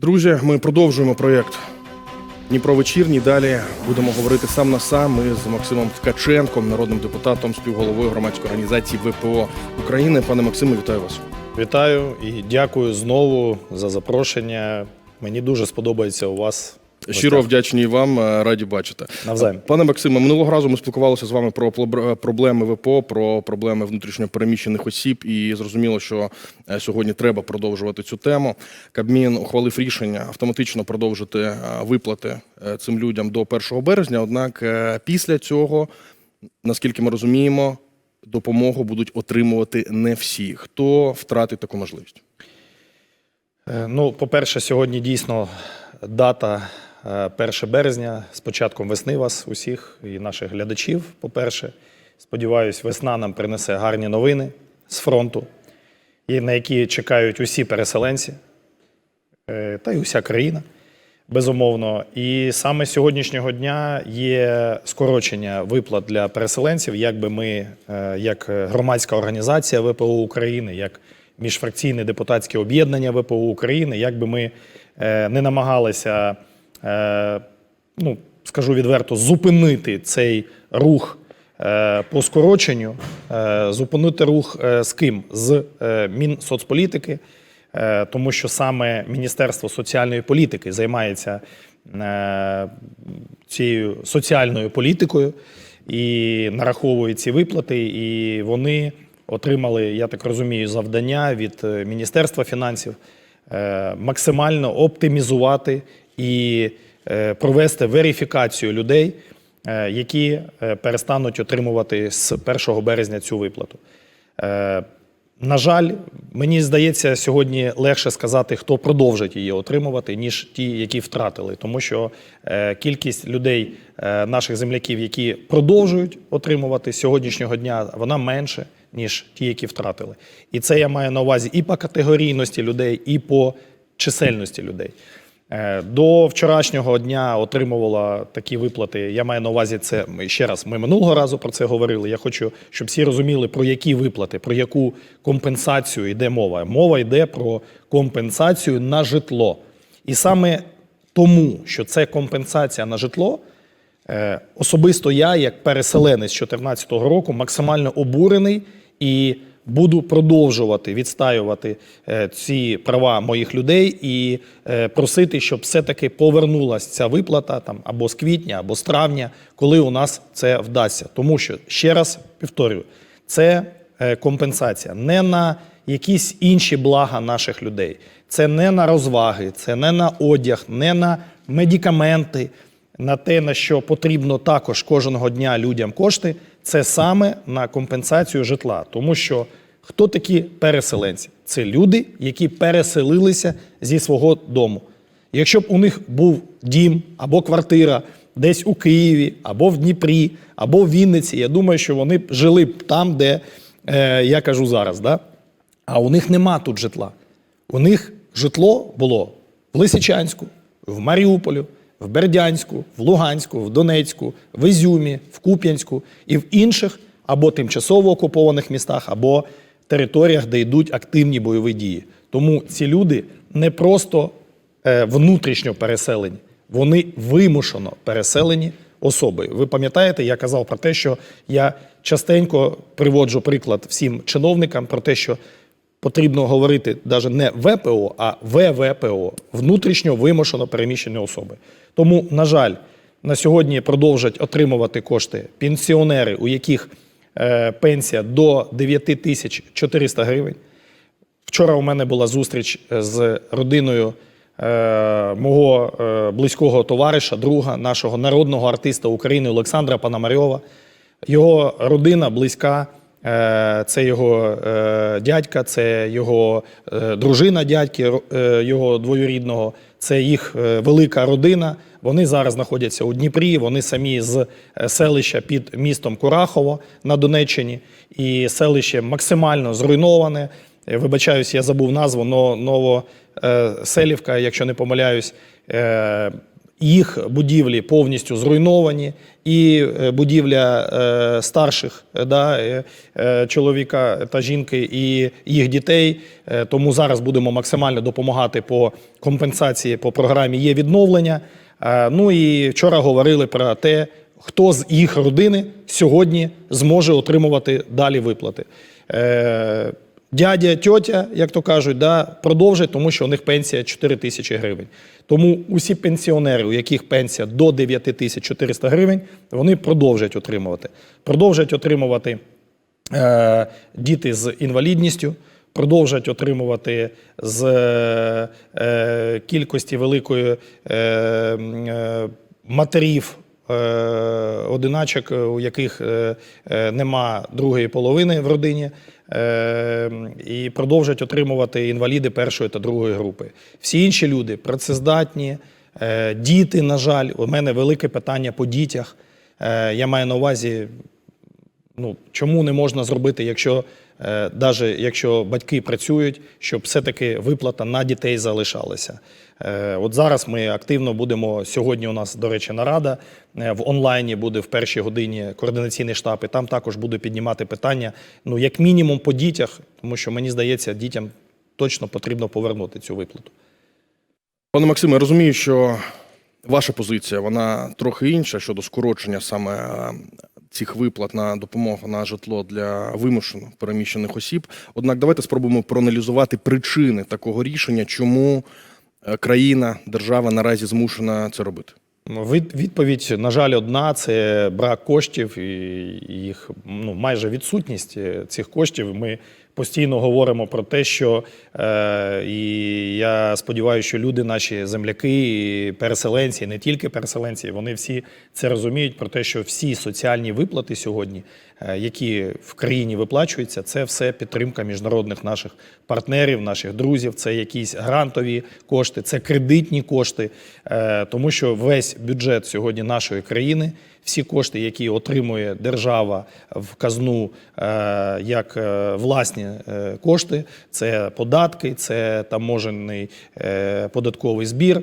Друзі, ми продовжуємо проєкт Дніпро вечірній. Далі будемо говорити сам на сам. Ми з Максимом Ткаченком, народним депутатом, співголовою громадської організації ВПО України. Пане Максиме, вітаю вас. Вітаю і дякую знову за запрошення. Мені дуже сподобається у вас. Щиро вдячні вам, е, раді бачити. Навзаєм. Пане Максиме, минулого разу ми спілкувалися з вами про проблеми ВПО, про проблеми внутрішньо переміщених осіб, і зрозуміло, що е, сьогодні треба продовжувати цю тему. Кабмін ухвалив рішення автоматично продовжити е, виплати е, цим людям до 1 березня. Однак е, після цього, наскільки ми розуміємо, допомогу будуть отримувати не всі. Хто втратить таку можливість? Е, Ну, по-перше, сьогодні дійсно дата е, 1 березня. З початком весни вас усіх і наших глядачів. По-перше, сподіваюсь, весна нам принесе гарні новини з фронту, на які чекають усі переселенці е, та й уся країна. Безумовно, і саме з сьогоднішнього дня є скорочення виплат для переселенців, як би ми, е, як громадська організація ВПО України, як міжфракційне депутатське об'єднання ВПО України, як би ми е, не намагалися, е, ну скажу відверто, зупинити цей рух е, по скороченню, е, зупинити рух е, з ким? З е, Мінсоцполітики. Е, тому що саме Міністерство соціальної політики займається е, цією соціальною політикою і нараховує ці виплати, і вони отримали, я так розумію, завдання від е, Міністерства фінансів е, максимально оптимізувати і е, провести верифікацію людей, е, які е, перестануть отримувати з 1 березня цю виплату. На жаль, мені здається, сьогодні легше сказати, хто продовжить її отримувати, ніж ті, які втратили. Тому що кількість людей, наших земляків, які продовжують отримувати сьогоднішнього дня, вона менше, ніж ті, які втратили. І це я маю на увазі і по категорійності людей, і по чисельності людей. Е, До вчорашнього дня отримувала такі виплати. Я маю на увазі це ще раз. Ми минулого разу про це говорили. Я хочу, щоб всі розуміли, про які виплати, про яку компенсацію йде мова. Мова йде про компенсацію на житло. І саме тому, що це компенсація на житло, Е, Особисто я, як переселенець з 2014 року, максимально обурений і буду продовжувати відстаювати е, ці права моїх людей і е, просити, щоб все-таки повернулася ця виплата там або з квітня, або з травня, коли у нас це вдасться. Тому що ще раз повторюю, це е, компенсація. Не на якісь інші блага наших людей, це не на розваги, це не на одяг, не на медикаменти на те, на що потрібно також кожного дня людям кошти, це саме на компенсацію житла. Тому що хто такі переселенці? Це люди, які переселилися зі свого дому. Якщо б у них був дім або квартира десь у Києві, або в Дніпрі, або в Вінниці, я думаю, що вони б жили б там, де е, я кажу зараз. Да? А у них нема тут житла. У них житло було в Лисичанську, в Маріуполі, в Бердянську, в Луганську, в Донецьку, в Ізюмі, в Куп'янську і в інших або тимчасово окупованих містах, або територіях, де йдуть активні бойові дії. Тому ці люди не просто е, внутрішньо переселені, вони вимушено переселені особи. Ви пам'ятаєте, я казав про те, що я частенько приводжу приклад всім чиновникам про те, що потрібно говорити навіть не ВПО, а ВВПО внутрішньо вимушено переміщені особи. Тому, на жаль, на сьогодні продовжать отримувати кошти пенсіонери, у яких е, пенсія до 9 тисяч 400 гривень. Вчора у мене була зустріч з родиною е, мого е, близького товариша, друга, нашого народного артиста України Олександра Пономарьова. Його родина близька, е, це його е, дядька, це його е, дружина дядьки, е, його двоюрідного, це їх е, велика родина. Вони зараз знаходяться у Дніпрі, вони самі з е, селища під містом Курахово на Донеччині. І селище максимально зруйноване. Е, Вибачаюсь, я забув назву, но Новоселівка, якщо не помиляюсь. Їх будівлі повністю зруйновані, і е, будівля е, старших е, да, чоловіка та жінки, і їх дітей. Тому зараз будемо максимально допомагати по компенсації по програмі є відновлення. Ну і вчора говорили про те, хто з їх родини сьогодні зможе отримувати далі виплати. Дядя, тьотя, як то кажуть, да, продовжать, тому що у них пенсія 4 тисячі гривень. Тому усі пенсіонери, у яких пенсія до 9 тисяч 400 гривень, вони продовжать отримувати. Продовжать отримувати е, діти з інвалідністю, продовжать отримувати з е, е, кількості великої е, е, матерів е, одиначок, у яких е, е, нема другої половини в родині, і продовжать отримувати інваліди першої та другої групи. Всі інші люди працездатні, е, діти, на жаль, у мене велике питання по дітях. Е, Я маю на увазі ну, чому не можна зробити, якщо навіть якщо батьки працюють, щоб все-таки виплата на дітей залишалася. Е, От зараз ми активно будемо. Сьогодні у нас, до речі, нарада е, в онлайні буде в першій годині координаційний штаб, і там також буду піднімати питання, ну, як мінімум по дітях, тому що мені здається, дітям точно потрібно повернути цю виплату. Пане Максиме, я розумію, що ваша позиція вона трохи інша щодо скорочення саме е, цих виплат на допомогу на житло для вимушено переміщених осіб. Однак, давайте спробуємо проаналізувати причини такого рішення, чому е, країна, держава наразі змушена це робити. Ну, Відповідь, на жаль, одна це брак коштів і їх ну, майже відсутність е, цих коштів. Ми постійно говоримо про те, що е, і я сподіваюся, що люди, наші земляки, і переселенці, не тільки переселенці, вони всі це розуміють про те, що всі соціальні виплати сьогодні, е, які в країні виплачуються, це все підтримка міжнародних наших партнерів, наших друзів. Це якісь грантові кошти, це кредитні кошти, Е, тому що весь бюджет сьогодні нашої країни. Всі кошти, які отримує держава в казну е, як е, власні е, кошти, це податки, це таможений е, податковий збір.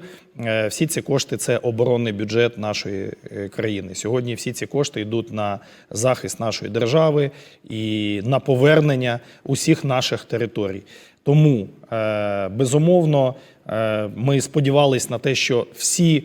Всі ці кошти це оборонний бюджет нашої країни. Сьогодні всі ці кошти йдуть на захист нашої держави і на повернення усіх наших територій. Тому безумовно ми сподівалися на те, що всі,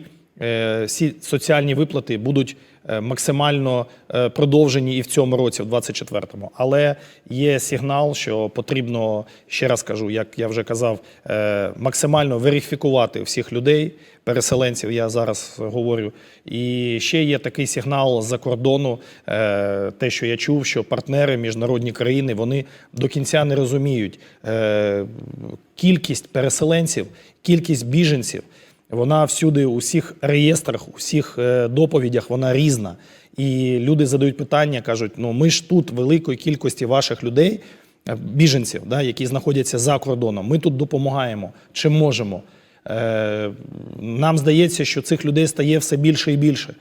всі соціальні виплати будуть максимально е, продовжені і в цьому році, в 24-му. Але є сигнал, що потрібно, ще раз кажу, як я вже казав, е, максимально верифікувати всіх людей, переселенців, я зараз говорю. І ще є такий сигнал з-за кордону, е, те, що я чув, що партнери, міжнародні країни, вони до кінця не розуміють е, кількість переселенців, кількість біженців. Вона всюди, у всіх реєстрах, у всіх е, доповідях, вона різна. І люди задають питання, кажуть: ну ми ж тут великої кількості ваших людей, е, біженців, да, які знаходяться за кордоном. Ми тут допомагаємо, чи можемо. Е, Нам здається, що цих людей стає все більше і більше.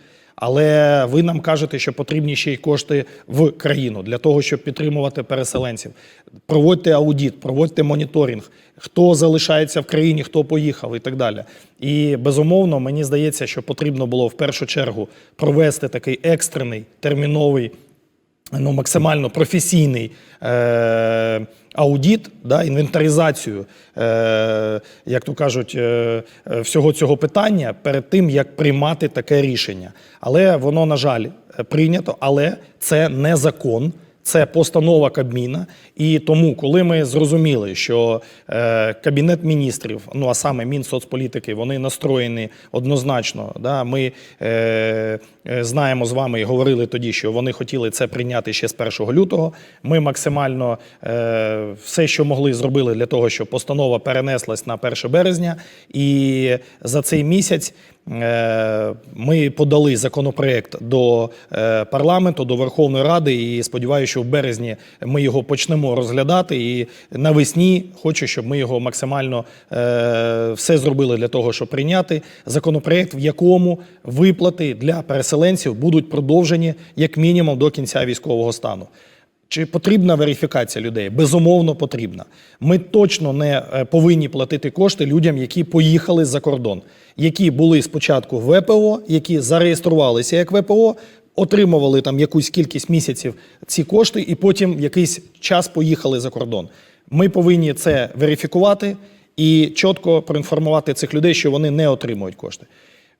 Але ви нам кажете, що потрібні ще й кошти в країну для того, щоб підтримувати переселенців. Проводьте аудіт, проводьте моніторинг, хто залишається в країні, хто поїхав і так далі. І безумовно, мені здається, що потрібно було в першу чергу провести такий екстрений терміновий ну, максимально професійний е, аудіт, да, інвентаризацію, е, як то кажуть, е, е, всього цього питання перед тим, як приймати таке рішення. Але воно, на жаль, е, прийнято, але це не закон. Це постанова Кабміна, і тому, коли ми зрозуміли, що е, Кабінет міністрів, ну а саме Мінсоцполітики, вони настроєні однозначно. Да, ми е, е, знаємо з вами і говорили тоді, що вони хотіли це прийняти ще з 1 лютого. Ми максимально е, все, що могли, зробили для того, щоб постанова перенеслась на 1 березня. І за цей місяць Ми подали законопроект до е, парламенту, до Верховної Ради, і сподіваюся, що в березні ми його почнемо розглядати. І навесні хочу, щоб ми його максимально е, все зробили для того, щоб прийняти законопроект, в якому виплати для переселенців будуть продовжені як мінімум до кінця військового стану. Чи потрібна верифікація людей? Безумовно, потрібна. Ми точно не е, повинні платити кошти людям, які поїхали за кордон, які були спочатку в ВПО, які зареєструвалися як ВПО, отримували там якусь кількість місяців ці кошти, і потім якийсь час поїхали за кордон. Ми повинні це верифікувати і чітко проінформувати цих людей, що вони не отримують кошти.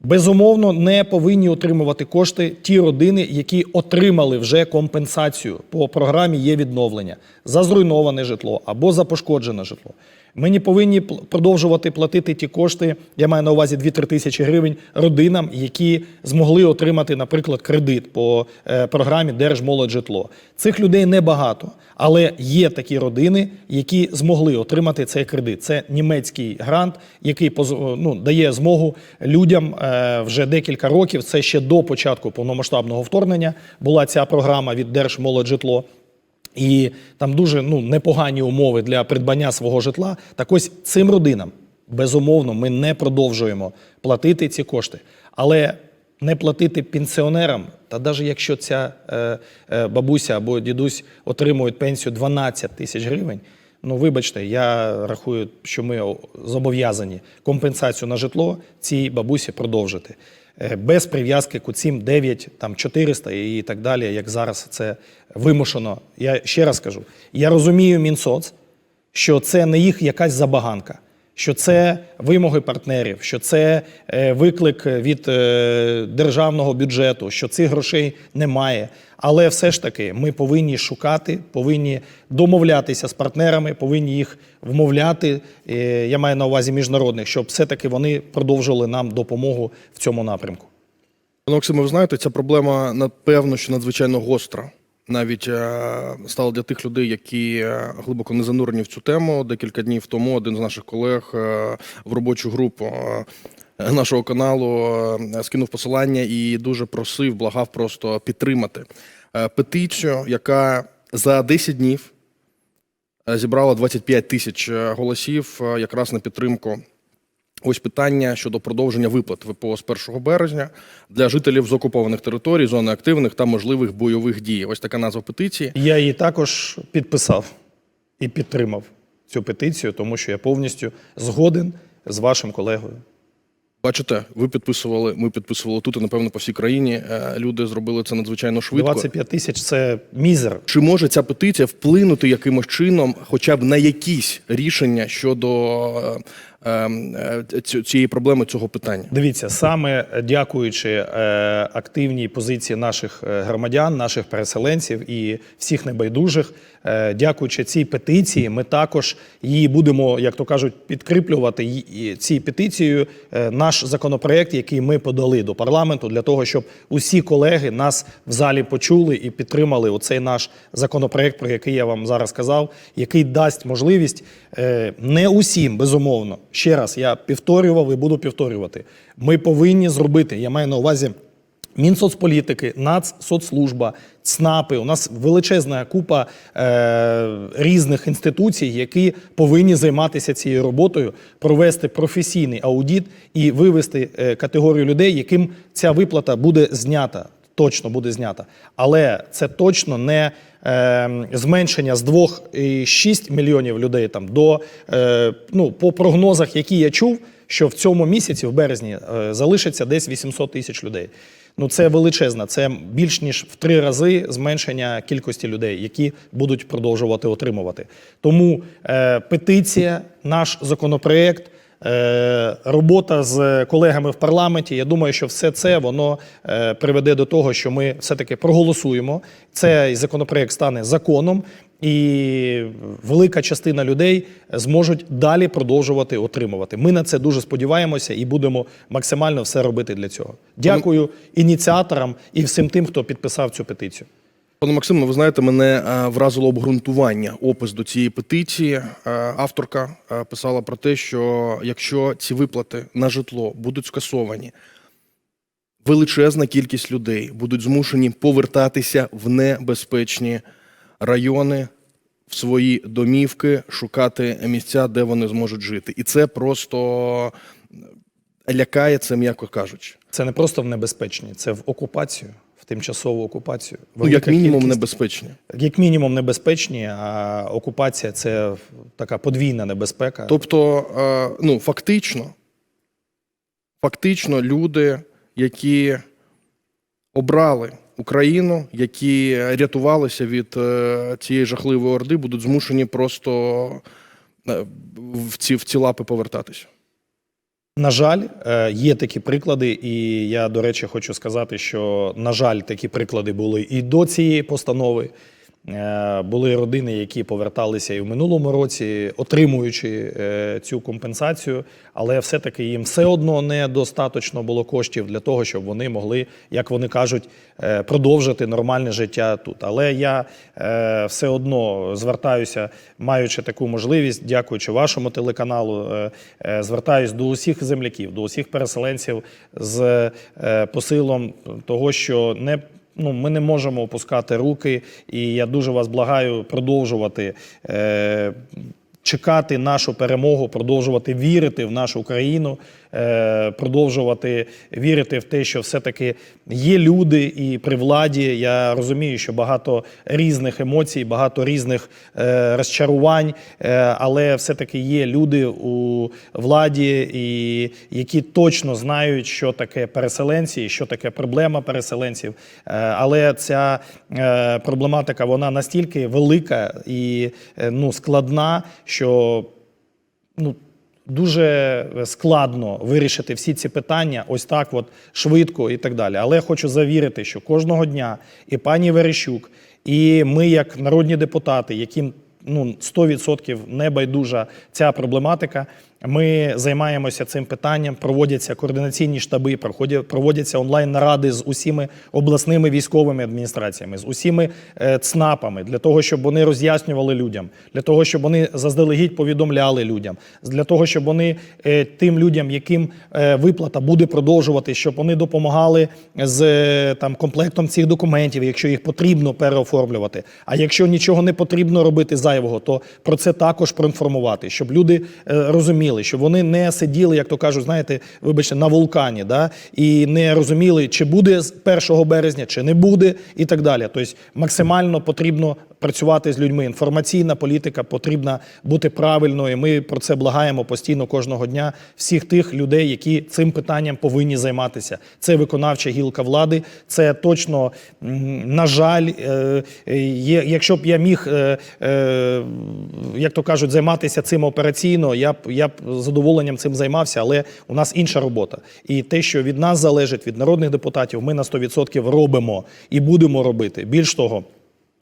Безумовно, не повинні отримувати кошти ті родини, які отримали вже компенсацію по програмі є відновлення за зруйноване житло або за пошкоджене житло. Ми не повинні продовжувати платити ті кошти, я маю на увазі 2-3 тисячі гривень родинам, які змогли отримати, наприклад, кредит по е, програмі Держмолоджитло. Цих людей небагато, але є такі родини, які змогли отримати цей кредит. Це німецький грант, який ну, дає змогу людям е, вже декілька років. Це ще до початку повномасштабного вторгнення була ця програма від Держмолоджитло. І там дуже ну, непогані умови для придбання свого житла. Так ось цим родинам, безумовно, ми не продовжуємо платити ці кошти. Але не платити пенсіонерам, та навіть якщо ця е, е, бабуся або дідусь отримують пенсію 12 тисяч гривень, ну вибачте, я рахую, що ми зобов'язані компенсацію на житло цій бабусі продовжити. Е, Без прив'язки к цим 9, там 400 і так далі, як зараз це вимушено. Я ще раз кажу: я розумію Мінсоц, що це не їх якась забаганка, що це вимоги партнерів, що це е, виклик від е, державного бюджету, що цих грошей немає. Але все ж таки ми повинні шукати, повинні домовлятися з партнерами, повинні їх вмовляти. е, Я маю на увазі міжнародних, щоб все-таки вони продовжували нам допомогу в цьому напрямку. Пане ви знаєте, ця проблема напевно, що надзвичайно гостра. Навіть е, стало для тих людей, які е, глибоко не занурені в цю тему. Декілька днів тому один з наших колег е, в робочу групу нашого каналу скинув посилання і дуже просив, благав просто підтримати петицію, яка за 10 днів зібрала 25 тисяч голосів якраз на підтримку Ось питання щодо продовження виплат ВПО з 1 березня для жителів з окупованих територій, зони активних та можливих бойових дій. Ось така назва петиції. Я її також підписав і підтримав цю петицію, тому що я повністю згоден з вашим колегою. Бачите, ви підписували, ми підписували тут, і напевно по всій країні. Е, Люди зробили це надзвичайно швидко. 25 тисяч це мізер. Чи може ця петиція вплинути якимось чином, хоча б на якісь рішення щодо е, цієї проблеми, цього питання? Дивіться, саме дякуючи е, активній позиції наших е, громадян, наших переселенців і всіх небайдужих, е, дякуючи цій петиції, ми також її будемо, як то кажуть, підкріплювати цією петицією е, наш законопроект, який ми подали до парламенту, для того, щоб усі колеги нас в залі почули і підтримали оцей наш законопроект, про який я вам зараз сказав, який дасть можливість е, не усім, безумовно. Ще раз я повторював і буду повторювати. Ми повинні зробити. Я маю на увазі. Мінсоцполітики, Нацсоцслужба, ЦНАПи. У нас величезна купа е, різних інституцій, які повинні займатися цією роботою, провести професійний аудіт і вивести е, категорію людей, яким ця виплата буде знята. Точно буде знята. Але це точно не зменшення з 2,6 мільйонів людей там до е, ну, по прогнозах, які я чув, що в цьому місяці, в березні, е, залишиться десь 800 тисяч людей. Ну це величезна, це більш ніж в три рази зменшення кількості людей, які будуть продовжувати отримувати. Тому е, петиція, наш законопроект. Е, Робота з колегами в парламенті. Я думаю, що все це воно е, приведе до того, що ми все-таки проголосуємо. Цей законопроект стане законом, і велика частина людей зможуть далі продовжувати отримувати. Ми на це дуже сподіваємося і будемо максимально все робити для цього. Дякую ініціаторам і всім тим, хто підписав цю петицію. Пане Максиме, ви знаєте, мене е, вразило обґрунтування, опис до цієї петиції. Е, Авторка е, писала про те, що якщо ці виплати на житло будуть скасовані, величезна кількість людей будуть змушені повертатися в небезпечні райони, в свої домівки, шукати місця, де вони зможуть жити. І це просто лякає це, м'яко кажучи. Це не просто в небезпечні, це в окупацію, в тимчасову окупацію. Ну, як мінімум, кількість- небезпечні. як мінімум небезпечні, а окупація це така подвійна небезпека. Тобто, е, ну, фактично, фактично, люди, які обрали Україну, які рятувалися від е, цієї жахливої орди, будуть змушені просто е, в ці, в ці лапи повертатися. На жаль, е, є такі приклади, і я, до речі, хочу сказати, що, на жаль, такі приклади були і до цієї постанови. Е, Були родини, які поверталися і в минулому році, отримуючи е, цю компенсацію, але все-таки їм все одно недостаточно було коштів для того, щоб вони могли, як вони кажуть, е, продовжити нормальне життя тут. Але я все одно звертаюся, маючи таку можливість, дякуючи вашому телеканалу, звертаюсь до усіх земляків, до усіх переселенців з посилом того, що не Ну, ми не можемо опускати руки, і я дуже вас благаю продовжувати е, чекати нашу перемогу, продовжувати вірити в нашу країну, продовжувати вірити в те, що все-таки є люди і при владі. Я розумію, що багато різних емоцій, багато різних е, розчарувань, е, але все-таки є люди у владі, і які точно знають, що таке переселенці, і що таке проблема переселенців. Е, але ця е, проблематика вона настільки велика і е, ну, складна, що ну, дуже складно вирішити всі ці питання ось так, от швидко і так далі. Але я хочу завірити, що кожного дня і пані Верещук, і ми, як народні депутати, яким ну 100% не байдужа ця проблематика. Ми займаємося цим питанням. Проводяться координаційні штаби, проводяться онлайн-наради з усіми обласними військовими адміністраціями, з усіми е, ЦНАПами для того, щоб вони роз'яснювали людям, для того, щоб вони заздалегідь повідомляли людям, для того, щоб вони е, тим людям, яким е, виплата буде продовжувати, щоб вони допомагали з там комплектом цих документів, якщо їх потрібно переоформлювати. А якщо нічого не потрібно робити зайвого, то про це також проінформувати, щоб люди е, розуміли, щоб вони не сиділи, як то кажуть, знаєте, вибачте, на вулкані, да, і не розуміли, чи буде з 1 березня, чи не буде, і так далі. Тобто максимально потрібно працювати з людьми. Інформаційна політика потрібна бути правильною. Ми про це благаємо постійно кожного дня всіх тих людей, які цим питанням повинні займатися. Це виконавча гілка влади. Це точно, на жаль, е, е, є, якщо б я міг, е, як то кажуть, займатися цим операційно, я б я б задоволенням цим займався, але у нас інша робота. І те, що від нас залежить, від народних депутатів, ми на 100% робимо і будемо робити. Більш того.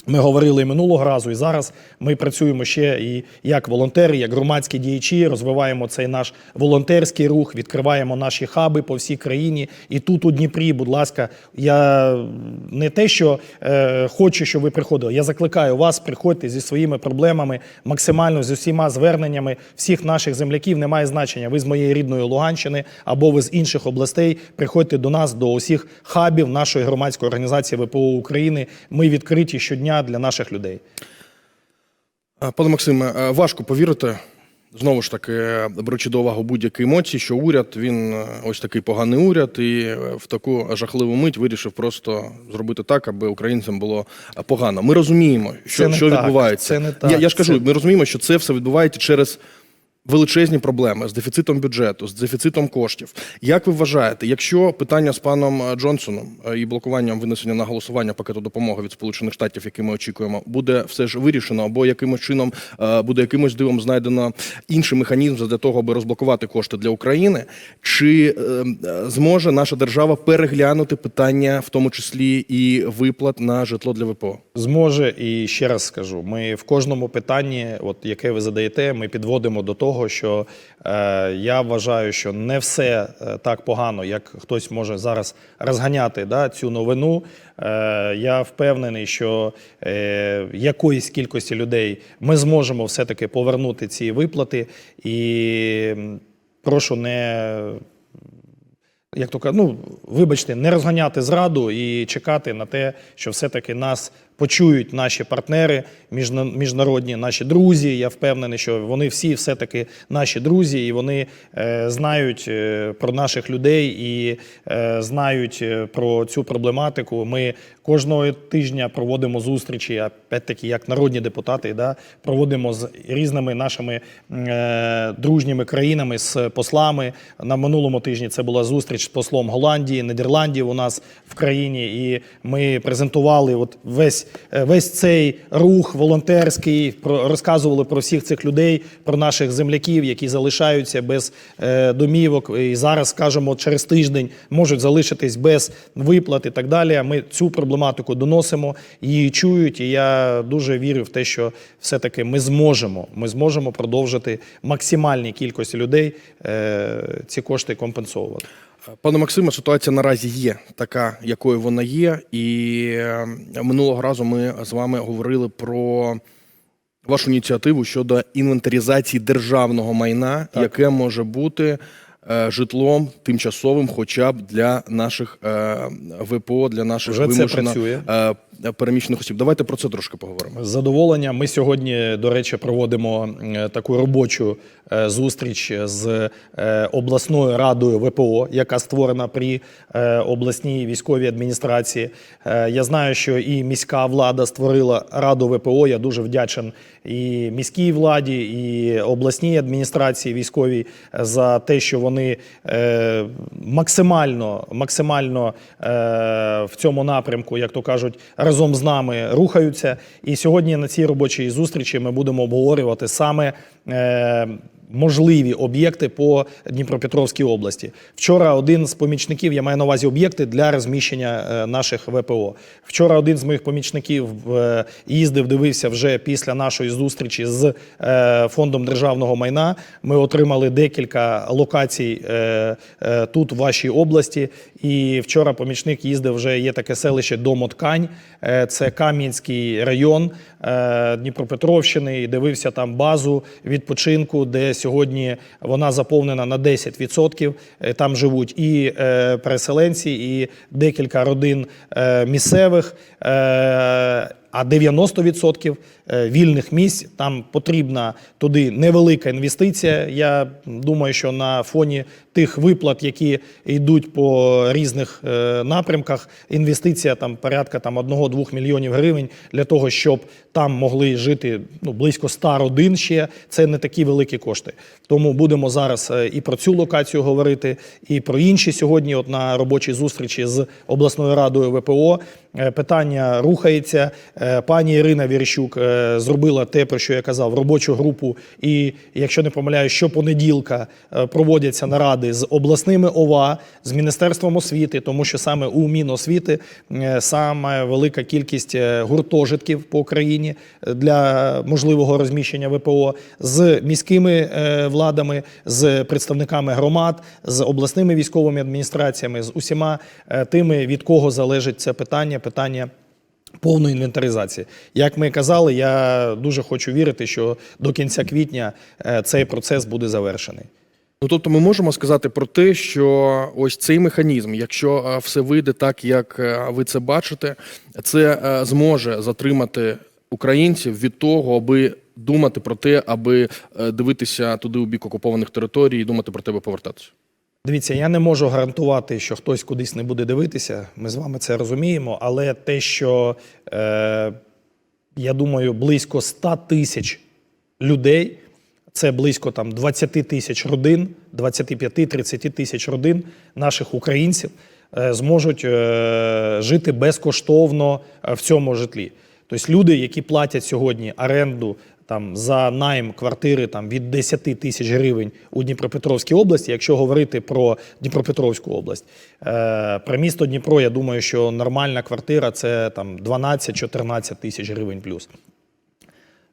Ми говорили і минулого разу, і зараз ми працюємо ще і як волонтери, як громадські діячі, розвиваємо цей наш волонтерський рух, відкриваємо наші хаби по всій країні. І тут у Дніпрі, будь ласка, я не те, що е, хочу, щоб ви приходили. Я закликаю вас, приходьте зі своїми проблемами, максимально з усіма зверненнями всіх наших земляків. Немає значення. Ви з моєї рідної Луганщини або ви з інших областей. Приходьте до нас, до усіх хабів нашої громадської організації ВПО України. Ми відкриті щодня для наших людей. Е, Пане Максиме, е, важко повірити. Знову ж таки, е, беручи до уваги будь-які емоції, що уряд він ось такий поганий уряд, і в таку жахливу мить вирішив просто зробити так, аби українцям було погано. Ми розуміємо, що, Це не що так, відбувається. це не Я, я ж кажу, це- ми розуміємо, що це все відбувається через величезні проблеми з дефіцитом бюджету, з дефіцитом коштів. Як ви вважаєте, якщо питання з паном е, Джонсоном е, і блокуванням винесення на голосування пакету допомоги від Сполучених Штатів, який ми очікуємо, буде все ж вирішено, або якимось чином е, буде якимось дивом знайдено інший механізм для того, аби розблокувати кошти для України, чи зможе наша держава переглянути питання, в тому числі і виплат на житло для ВПО? Зможе і ще раз скажу: ми в кожному питанні, от яке ви задаєте, ми підводимо до того, що е, я вважаю, що не все е, так погано, як хтось може зараз розганяти да, цю новину. Е, я впевнений, що е, якоїсь кількості людей ми зможемо все-таки повернути ці виплати. І прошу не як то кажуть, ну вибачте, не розганяти зраду і чекати на те, що все-таки нас почують наші партнери, міжна- міжнародні наші друзі. Я впевнений, що вони всі все-таки наші друзі, і вони е, знають е, про наших людей і е, знають е, про цю проблематику. Ми кожного тижня проводимо зустрічі, опять-таки, як народні депутати, да, проводимо з різними нашими е, дружніми країнами, з послами. На минулому тижні це була зустріч з послом Голландії, Нідерландів у нас в країні, і ми презентували от весь, весь цей рух волонтерський, про, розказували про всіх цих людей, про наших земляків, які залишаються без е, домівок. І зараз, скажімо, через тиждень можуть залишитись без виплат і так далі. Ми цю проблематику доносимо, її чують. І я дуже вірю в те, що все-таки ми зможемо, ми зможемо продовжити максимальній кількості людей е, ці кошти компенсовувати. Пане Максиме, ситуація наразі є така, якою вона є. І е, минулого разу ми з вами говорили про вашу ініціативу щодо інвентаризації державного майна, Так. яке може бути е, житлом тимчасовим, хоча б для наших е, ВПО, для наших Вже вимушено переміщених осіб. Давайте про це трошки поговоримо. З задоволенням. Ми сьогодні, до речі, проводимо е, таку робочу е, зустріч з е, обласною радою ВПО, яка створена при обласній військовій адміністрації. Я знаю, що і міська влада створила раду ВПО. Я дуже вдячен і міській владі, і обласній адміністрації військовій за те, що вони максимально, максимально в цьому напрямку, як то кажуть, разом з нами рухаються. І сьогодні на цій робочій зустрічі ми будемо обговорювати саме. Можливі об'єкти по Дніпропетровській області. Вчора один з помічників, я маю на увазі об'єкти для розміщення е, наших ВПО. Вчора один з моїх помічників е, їздив, дивився вже після нашої зустрічі з е, фондом державного майна. Ми отримали декілька локацій тут, в вашій області. І вчора помічник їздив вже є таке селище Домоткань, це Кам'янський район Дніпропетровщини. І дивився там базу відпочинку, де сьогодні вона заповнена на 10%. Е, Там живуть і е, переселенці, і декілька родин е, місцевих. А 90% е, вільних місць там потрібна туди невелика інвестиція. Я думаю, що на фоні тих виплат, які йдуть по різних е, напрямках, інвестиція там порядка там 1-2 мільйонів гривень для того, щоб там могли жити ну, близько 100 родин ще. Це не такі великі кошти. Тому будемо зараз е, і про цю локацію говорити, і про інші сьогодні. От на робочій зустрічі з обласною радою ВПО питання рухається. Е, Пані Ірина Вірщук е, зробила те, про що я казав, робочу групу. І якщо не помиляю, щопонеділка е, проводяться наради з обласними ОВА, з Міністерством освіти, тому що саме у Міносвіти е, саме велика кількість е, гуртожитків по Україні для можливого розміщення ВПО з міськими е, владами, з представниками громад, з обласними військовими адміністраціями, з усіма е, тими, від кого залежить це питання, питання. Повної інвентаризації. Як ми казали, я дуже хочу вірити, що до кінця квітня е, цей процес буде завершений. Ну, тобто, ми можемо сказати про те, що ось цей механізм, якщо е, все вийде так, як е, ви це бачите, це зможе затримати українців від того, аби думати про те, аби дивитися туди у бік окупованих територій і думати про тебе повертатися. Дивіться, я не можу гарантувати, що хтось кудись не буде дивитися. Ми з вами це розуміємо. Але те, що е, я думаю, близько 100 тисяч людей, це близько там 20 тисяч родин, 25-30 тисяч родин наших українців е, зможуть е, жити безкоштовно е, в цьому житлі. Тобто люди, які платять сьогодні оренду там за найм квартири там від 10 тисяч гривень у Дніпропетровській області, якщо говорити про Дніпропетровську область, е, про місто Дніпро, я думаю, що нормальна квартира це там 12-14 тисяч гривень плюс.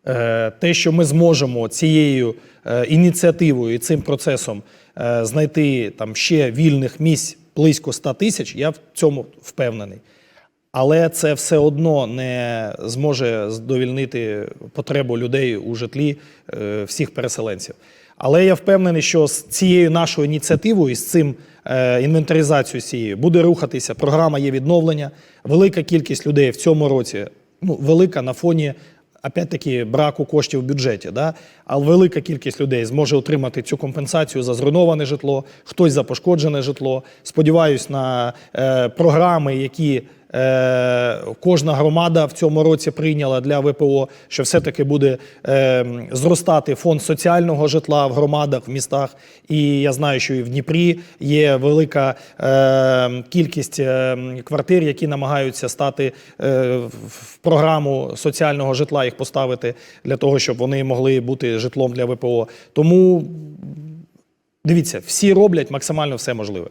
Е, те, що ми зможемо цією е, ініціативою і цим процесом е, знайти там ще вільних місць близько 100 тисяч, я в цьому впевнений. Але це все одно не зможе задовільнити потребу людей у житлі е, всіх переселенців. Але я впевнений, що з цією нашою ініціативою, з цим е, інвентаризацією цією буде рухатися. Програма є відновлення. Велика кількість людей в цьому році ну, велика на фоні. Опять-таки браку коштів в бюджеті, да? але велика кількість людей зможе отримати цю компенсацію за зруйноване житло, хтось за пошкоджене житло. Сподіваюсь на е, програми, які кожна громада в цьому році прийняла для ВПО, що все-таки буде е, зростати фонд соціального житла в громадах, в містах. І я знаю, що і в Дніпрі є велика е, кількість е, квартир, які намагаються стати е, в програму соціального житла, їх поставити для того, щоб вони могли бути житлом для ВПО. Тому дивіться, всі роблять максимально все можливе.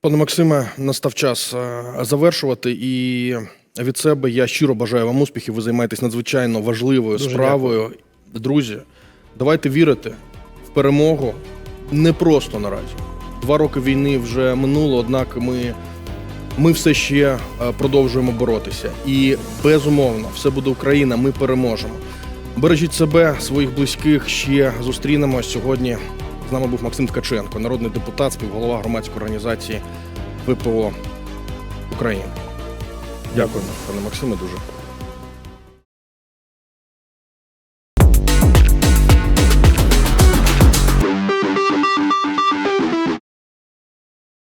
Пане Максиме, настав час е, завершувати. І від себе я щиро бажаю вам успіхів. Ви займаєтесь надзвичайно важливою Дуже справою. Друзі, давайте вірити в перемогу не просто наразі. Два роки війни вже минуло, однак ми, ми все ще е, продовжуємо боротися. І безумовно, все буде Україна. Ми переможемо. Бережіть себе, своїх близьких. Ще зустрінемось сьогодні. З нами був Максим Ткаченко, народний депутат, співголова громадської організації ВПО України. Дякую, пане Максиме, дуже.